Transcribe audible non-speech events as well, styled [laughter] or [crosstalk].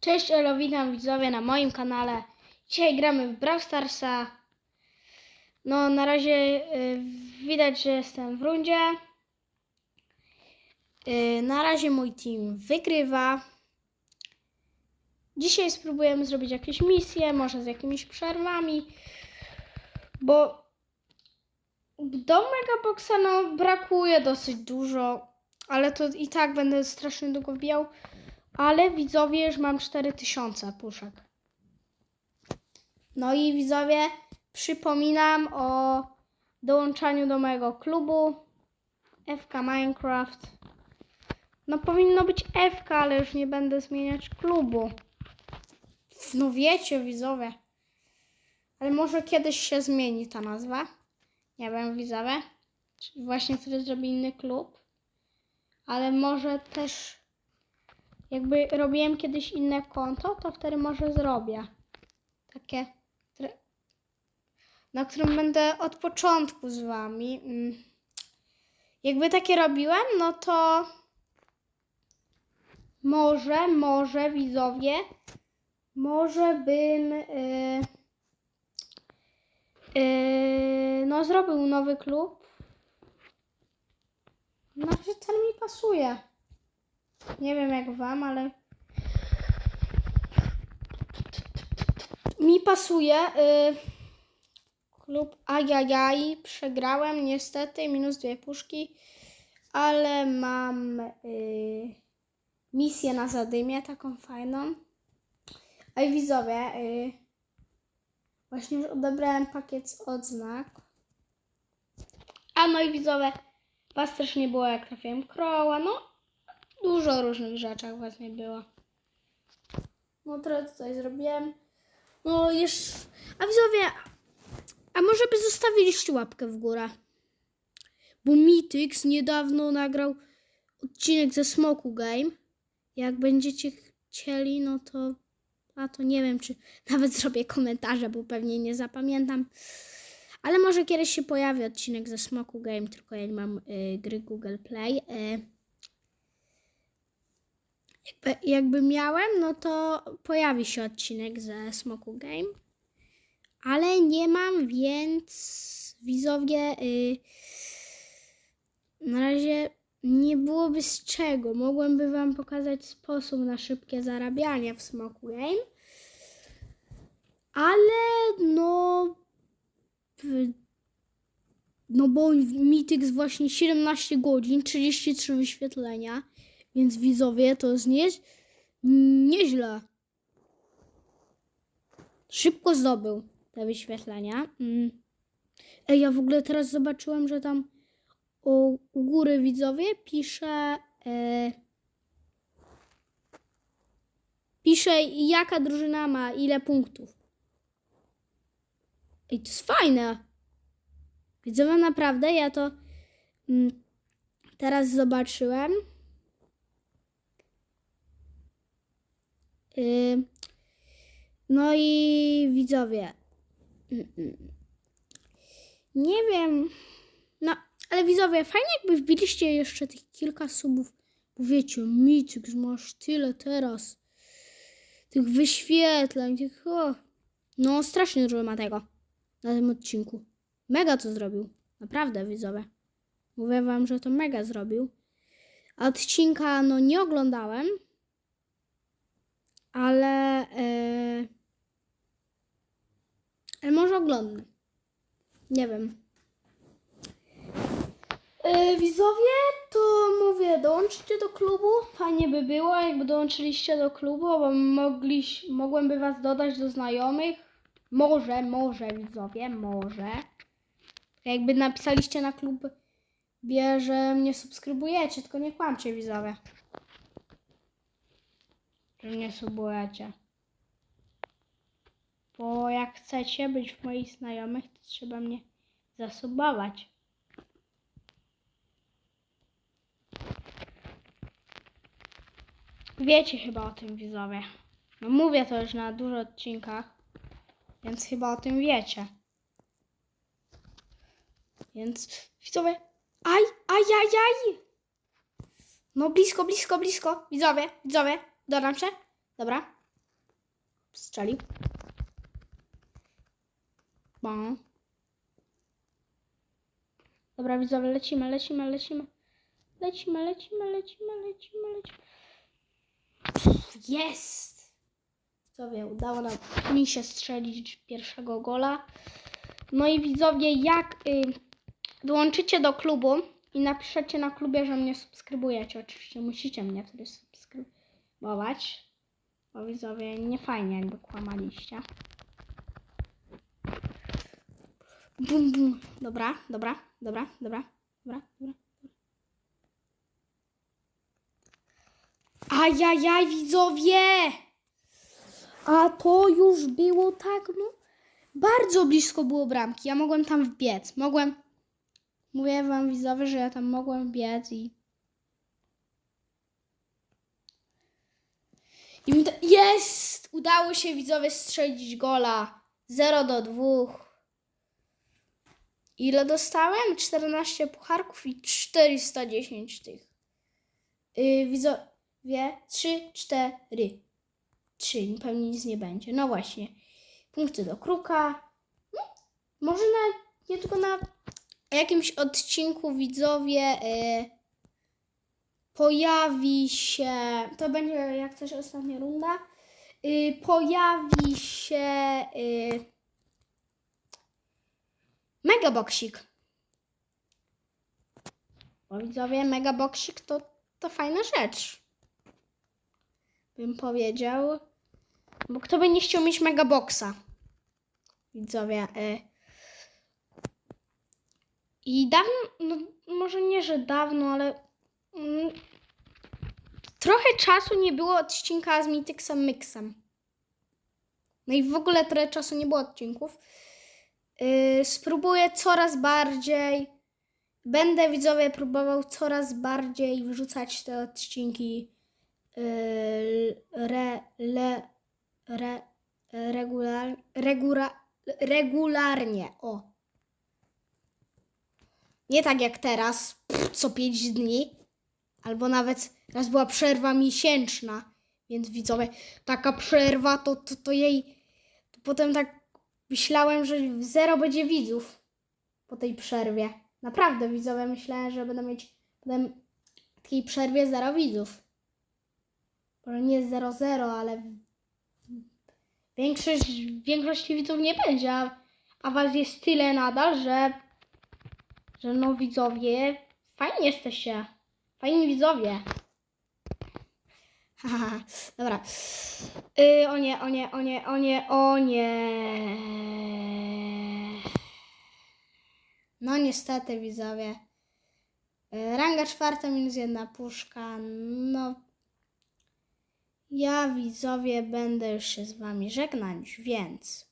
Cześć, elo, witam widzowie na moim kanale. Dzisiaj gramy w Brawl Starsa. No, na razie y, widać, że jestem w rundzie. Y, na razie mój team wygrywa. Dzisiaj spróbujemy zrobić jakieś misje, może z jakimiś przerwami, bo do Megaboxa no, brakuje dosyć dużo, ale to i tak będę strasznie długo wbijał. Ale widzowie, już mam 4000 puszek. No i widzowie, przypominam o dołączaniu do mojego klubu FK Minecraft. No powinno być FK, ale już nie będę zmieniać klubu. No wiecie, widzowie. Ale może kiedyś się zmieni ta nazwa. Nie wiem, widzowie. Właśnie wtedy zrobię inny klub. Ale może też jakby robiłem kiedyś inne konto, to wtedy może zrobię. Takie, na którym będę od początku z wami. Mm. Jakby takie robiłem, no to może, może widzowie, może bym yy, yy, no zrobił nowy klub. Na razie ten mi pasuje. Nie wiem jak wam, ale mi pasuje. Y... Klub Ajajaj. Przegrałem niestety, minus dwie puszki, ale mam y... misję na zadymie, taką fajną. A widzowie, y... właśnie już odebrałem pakiet z odznak. A no i widzowie, was też nie było jak trafiłem Crowa, no dużo różnych rzeczach właśnie było. No trochę tutaj zrobiłem. No jeszcze... A widzowie, a może by zostawiliście łapkę w górę? Bo Mityx niedawno nagrał odcinek ze Smoku Game. Jak będziecie chcieli, no to... A to nie wiem, czy nawet [laughs] zrobię komentarze, bo pewnie nie zapamiętam. Ale może kiedyś się pojawi odcinek ze Smoku Game, tylko ja nie mam y, gry Google Play. Y, jakby, jakby miałem, no to pojawi się odcinek ze Smoku Game. Ale nie mam, więc widzowie y, na razie nie byłoby z czego. Mogłem wam pokazać sposób na szybkie zarabianie w Smoku Game. Ale no no bo Mityx właśnie 17 godzin, 33 wyświetlenia. Więc widzowie, to jest nie, nieźle. Szybko zdobył te wyświetlenia. Mm. Ej, ja w ogóle teraz zobaczyłem, że tam u, u góry widzowie pisze. E, pisze, jaka drużyna ma ile punktów. Ej, to jest fajne. Widzowie, naprawdę, ja to mm, teraz zobaczyłem. No i widzowie. Nie wiem. No, ale widzowie, fajnie jakby wbiliście jeszcze tych kilka subów. Bo wiecie, Mityx, masz tyle teraz. Tych wyświetleń, tych... O. No, strasznie dużo ma tego na tym odcinku. Mega to zrobił. Naprawdę, widzowie. Mówię wam, że to mega zrobił. Odcinka, no, nie oglądałem ale, e, ale może oglądam. Nie wiem. E, widzowie, to mówię, dołączcie do klubu. Fajnie by było, jakby dołączyliście do klubu, bo mogli, mogłem was dodać do znajomych. Może, może, widzowie, może. Jakby napisaliście na klub, że mnie subskrybujecie, tylko nie kłamcie, widzowie że nie subujecie. Bo jak chcecie być w moich znajomych, to trzeba mnie zasubować. Wiecie chyba o tym widzowie. No mówię to już na dużo odcinkach, więc chyba o tym wiecie. Więc widzowie, aj, aj, aj, aj! No blisko, blisko, blisko. Widzowie, widzowie, dodam się. Dobra. strzelił. Bo. Dobra, widzowie, lecimy, lecimy, lecimy. Lecimy, lecimy, lecimy, lecimy, lecimy. Jest! Widzowie, udało nam mi się strzelić pierwszego gola. No i widzowie, jak y, dołączycie do klubu i napiszecie na klubie, że mnie subskrybujecie, oczywiście musicie mnie wtedy subskrybować, bo widzowie, nie fajnie jakby kłamaliście. Bum, bum. Dobra, dobra, dobra, dobra, dobra, dobra. Ajajaj, widzowie! A to już było tak, no. Bardzo blisko było bramki. Ja mogłem tam wbiec. Mogłem. Mówię wam widzowie, że ja tam mogłem wbiec i. I to... Jest! Udało się widzowie strzelić gola. 0 do 2. Ile dostałem? 14 pucharków i 410 tych. Yy, widzowie, 3, 4. 3, pewnie nic nie będzie. No właśnie. Punkty do kruka. No, może na, nie tylko na jakimś odcinku widzowie y, pojawi się, to będzie jak coś ostatnia runda, y, pojawi się y, megaboksik. Bo widzowie, megaboksik to, to fajna rzecz. Bym powiedział. Bo kto by nie chciał mieć megaboksa? Widzowie. Y. I dawno, no może nie, że dawno, ale trochę czasu nie było odcinka z Mityksem Mixem. No i w ogóle trochę czasu nie było odcinków. Y, spróbuję coraz bardziej. Będę widzowie próbował coraz bardziej wrzucać te odcinki y, re, le, re, regular, regula, regularnie. O. Nie tak jak teraz, pff, co 5 dni, albo nawet raz była przerwa miesięczna, więc widzowie, taka przerwa to, to, to jej. To potem tak myślałem, że zero będzie widzów po tej przerwie. Naprawdę widzowie, myślałem, że będę mieć potem takiej przerwie zero widzów. Może nie 0-0, ale większość, większości widzów nie będzie, a, a was jest tyle nadal, że, że no widzowie, fajnie jesteście. Fajni widzowie. [laughs] Haha, dobra. Y, o nie, o nie, o nie, o nie, o nie. No niestety widzowie. Y, Ranga czwarta minus jedna puszka. No ja widzowie będę już się z wami żegnać, więc